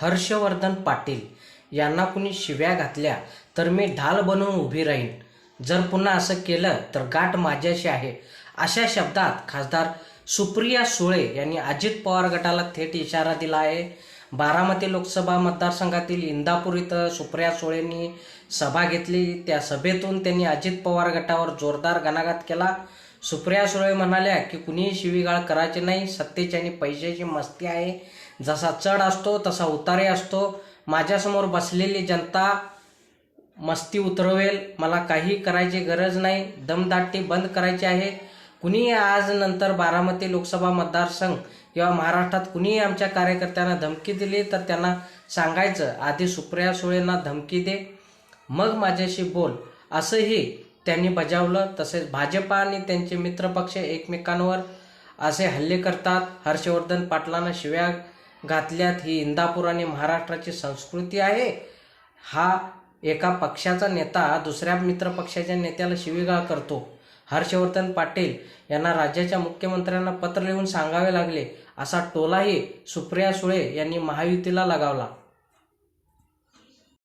हर्षवर्धन पाटील यांना कुणी शिव्या घातल्या तर मी ढाल बनवून उभी राहीन. जर पुन्हा असं केलं तर गाठ माझ्याशी आहे. अशा शब्दात खासदार सुप्रिया सुळे यांनी अजित पवार गटाला थेट इशारा दिला आहे. बारामती लोकसभा मतदारसंघातील इंदापूर इथं सुप्रिया सुळेंनी सभा घेतली. त्या सभेतून त्यांनी अजित पवार गटावर जोरदार घणाघात केला. सुप्रिया सुळे म्हणाल्या की कुणीही शिवीगाळ करायची नाही. सत्तेची आणि पैशाची मस्ती आहे. जसा चढ असतो तसा उतारे असतो. माझ्यासमोर बसलेली जनता मस्ती उतरवेल. मला काही करायची गरज नाही. दमदाटी बंद करायची आहे. कुणीही आज नंतर बारामती लोकसभा मतदारसंघ किंवा महाराष्ट्रात कुणीही आमच्या कार्यकर्त्यांना धमकी दिली तर त्यांना सांगायचं आधी सुप्रिया सुळेंना धमकी दे. मग माझ्याशी बोल. असंही त्यांनी बजावलं तसेच भाजपा आणि त्यांचे मित्रपक्ष एकमेकांवर असे हल्ले करतात. हर्षवर्धन पाटलांना शिव्या घातल्यात. ही इंदापूर आणि महाराष्ट्राची संस्कृती आहे. हा एका पक्षाचा नेता दुसऱ्या मित्रपक्षाच्या नेत्याला शिवीगाळ करतो. हर्षवर्धन पाटील यांना राज्याच्या मुख्यमंत्र्यांना पत्र लिहून सांगावे लागले. असा टोलाही सुप्रिया सुळे यांनी महायुतीला लगावला.